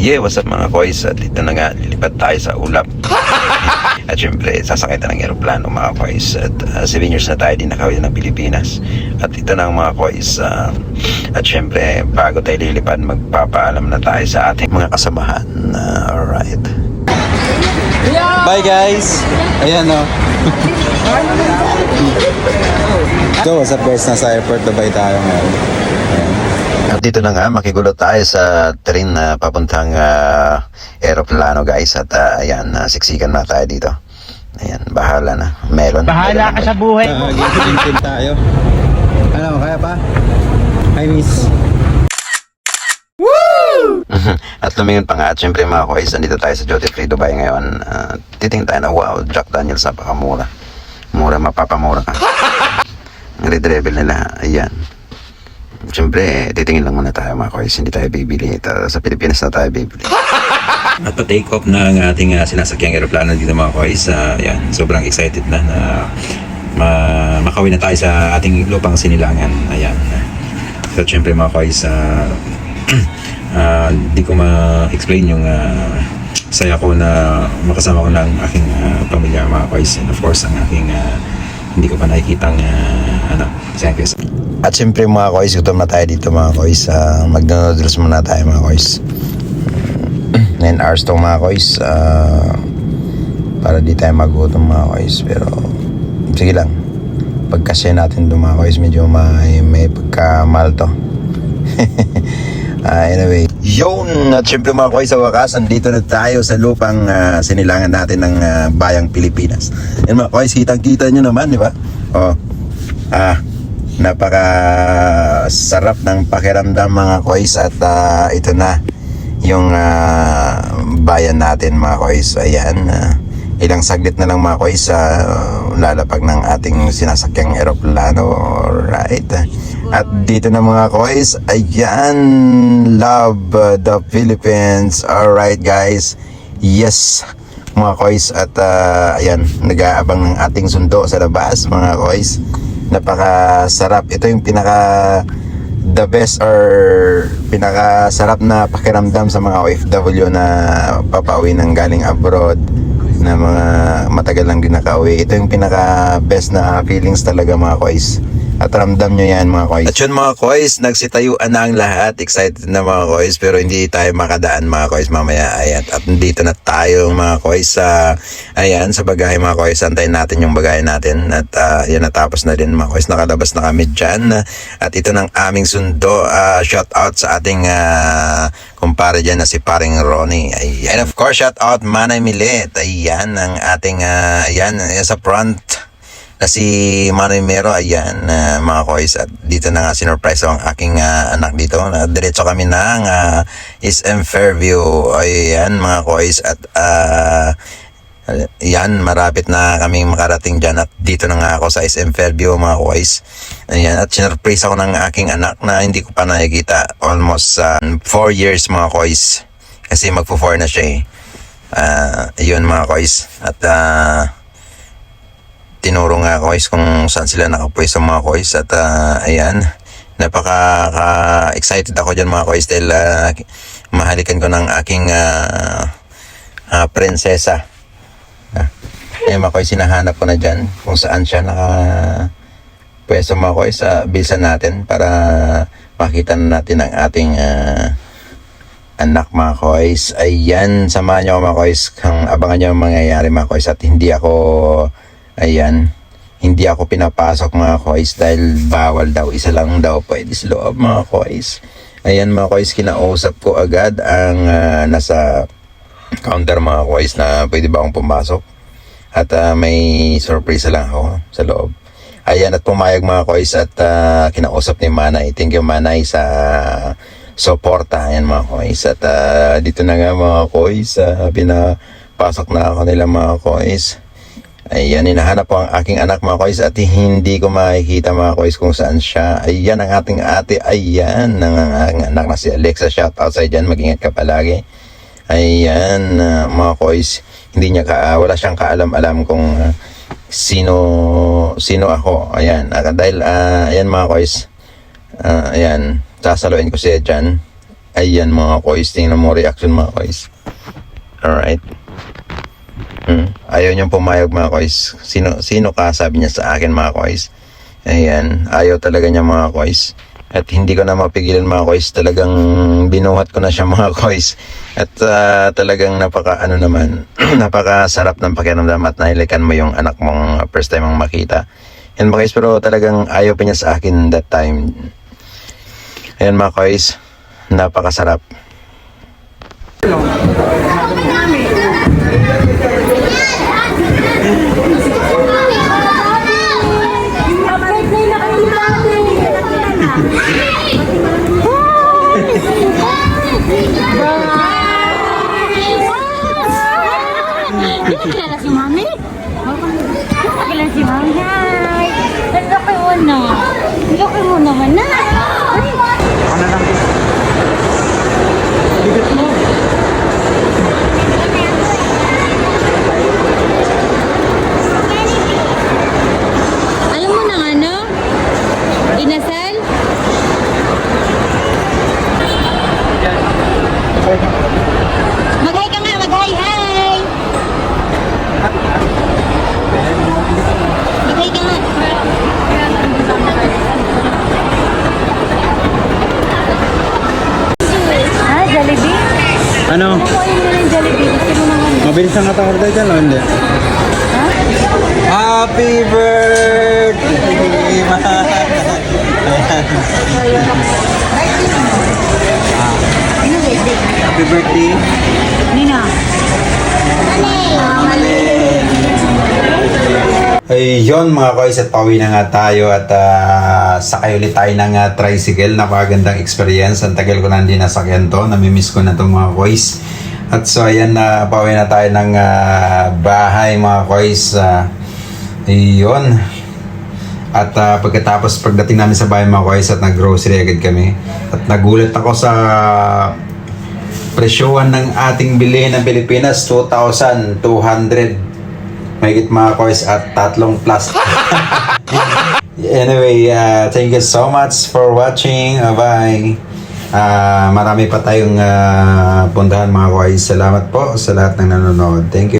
Yeah, what's up mga koys? At dito na nga, lilipat tayo sa ulap. at syempre, sasakay tayo ng aeroplano mga koys. At 7 years na tayo din nakawin ng Pilipinas. At ito na ang mga koys. ah, at syempre, bago tayo lilipad, magpapaalam na tayo sa ating mga kasamahan. Uh, alright. Bye guys! Ayan o. so what's up guys? Nasa airport Dubai tayo ngayon. At dito na nga, makigulo tayo sa train na papuntang ah, aeroplano guys. At ah, ayan, uh, siksikan na tayo dito. Ayan, bahala na. Melon. Bahala melon ka sa buhay mo. Uh, tayo. Ano, kaya pa? Hi miss. At lumingon pa nga at syempre mga koys, nandito tayo sa Duty Free Dubai ngayon. Uh, titingin tayo na wow, Jack Daniels napakamura. Mura, mapapamura ka. Ang red nila, ayan. Siyempre, titingin lang muna tayo mga koys, hindi tayo bibili. Ito, sa Pilipinas na tayo bibili. At pa-take off na ang ating uh, sinasakyang aeroplano dito mga koys. Uh, ayan, sobrang excited na na ma- makawin na tayo sa ating lupang sinilangan. Ayan. So, syempre mga koys, uh, ah, di ko ma-explain yung ah, saya ko na makasama ko ng aking ah, pamilya mga koys and of course ang aking ah, hindi ko pa nakikitang uh, ano, scientist. At siyempre mga koys, gutom na tayo dito mga koys. Uh, Mag-noodles muna tayo mga koys. 9 hours to mga koys. ah, para di tayo magutom mga koys. Pero sige lang. Pagkasya natin doon mga koys, medyo may, may pagkamal to. Ah, anyway, yun, at syempre mga koy sa wakas, andito na tayo sa lupang ah, sinilangan natin ng ah, bayang Pilipinas. Yan mga koy, kitang-kita nyo naman, di ba? Oh, ah, napaka sarap ng pakiramdam mga koys at ah, ito na yung ah, bayan natin mga koys. Ayan, ah, ilang saglit na lang mga koys sa lalapag ng ating sinasakyang eroplano. Alright. At dito na mga koys, ayan, love uh, the Philippines. Alright guys, yes mga koys at uh, ayan, nag-aabang ng ating sundo sa labas mga koys. Napakasarap. Ito yung pinaka the best or pinakasarap na pakiramdam sa mga OFW na papauwi ng galing abroad na mga matagal lang din. Ito yung pinaka best na feelings talaga mga koys. At ramdam nyo yan mga koys. At yun mga koys, nagsitayuan na ang lahat. Excited na mga koys pero hindi tayo makadaan mga koys mamaya. Ayan. At nandito na tayo mga koys sa ayan sa bagahe mga koys. Antayin natin yung bagahe natin. At uh, yan natapos na din mga koys. Nakalabas na kami dyan. At ito ng aming sundo. Uh, shout out sa ating uh, kumpare dyan na si paring Ronnie. Ayan. And of course, shout out Manay Milet. Ayan ang ating uh, ayan sa front na si Manay Mero, ayan, uh, mga koys, at dito na nga sinurprise ang aking ah, anak dito, na diretso kami ng uh, SM Fairview, ayan, mga koys, at ah, yan, marapit na kaming makarating dyan at dito na nga ako sa SM Fairview mga koys. Ayan, at sinurprise ako ng aking anak na hindi ko pa nakikita almost 4 years mga koys. Kasi magpo-4 na siya eh. Ah, yun mga koys. At ah, tinuro nga kois kung saan sila nakapwesto mga kois at ah, ayan napaka ka- excited ako dyan mga kois dahil ah, mahalikan ko ng aking ah, ah, prinsesa ah, ayan mga kois sinahanap ko na dyan kung saan siya naka pwesto mga kois sa bilsan natin para makita na natin ang ating ah, anak mga kois. Ayan, samahan ako mga kois. Abangan niyo ang mangyayari mga kois at hindi ako, ayan, hindi ako pinapasok mga kois dahil bawal daw. Isa lang daw pwede sa loob mga kois. Ayan mga kois, kinausap ko agad ang ah, nasa counter mga kois na pwede ba akong pumasok. At ah, may surprise lang ako sa loob. Ayan at pumayag mga kois at ah, kinausap ni Manay. Thank you Manay sa suporta. Ayan mga kois. At ah, dito na nga mga kois. Uh, pinapasok na ako nila mga kois. Ayan, hinahanap po ang aking anak mga kois at hindi ko makikita mga kois kung saan siya. Ayan ang ating ate. Ayan ang aking anak na si Alexa. Shout out sa dyan. Mag-ingat ka palagi. Ayan ah, mga kois. Hindi niya ka, wala siyang kaalam-alam kung ah, sino sino ako. Ayan. Ah, dahil ah, ayan mga kois. Ah, ayan. Sasaluin ko siya dyan. Ayan mga kois, tingnan mo reaction mga kois. Alright. Ayaw niyang pumayag mga kois. Sino, sino ka sabi niya sa akin mga kois. Ayan, ayaw talaga niya mga kois. At hindi ko na mapigilan mga kois. Talagang binuhat ko na siya mga kois. At ah, talagang napaka ano naman, napaka sarap ng pakiramdam at nailikan mo yung anak mong first time mong makita. Yan mga kois, pero talagang ayaw pa niya sa akin that time. Ayan mga kois, napakasarap. Kilala si Mami? Kilala si Mami. Hi! Ang laki mo na. Ang mo naman na. Mabilis ang nata-order dyan o hindi? Ha? Happy birthday, mahal! Happy birthday! Nina. Ayun mga kois at pauwi na nga tayo at ah, sakay ulit tayo ng ah, tricycle. Napakagandang experience. Ang tagal ko na hindi nasakyan to. Namimiss ko na itong mga kois. At so ayan na pauwi na tayo ng ah, bahay mga kois. Uh, ayun. At ah, pagkatapos pagdating namin sa bahay mga kois at nag-grocery agad kami. At nagulat ako sa presyohan ng ating bilhin ng Pilipinas 2,200 Mahigit mga kois at tatlong plus. anyway, uh, thank you so much for watching. Bye. Uh, marami pa tayong uh, puntahan mga kois. Salamat po sa lahat ng nanonood. Thank you.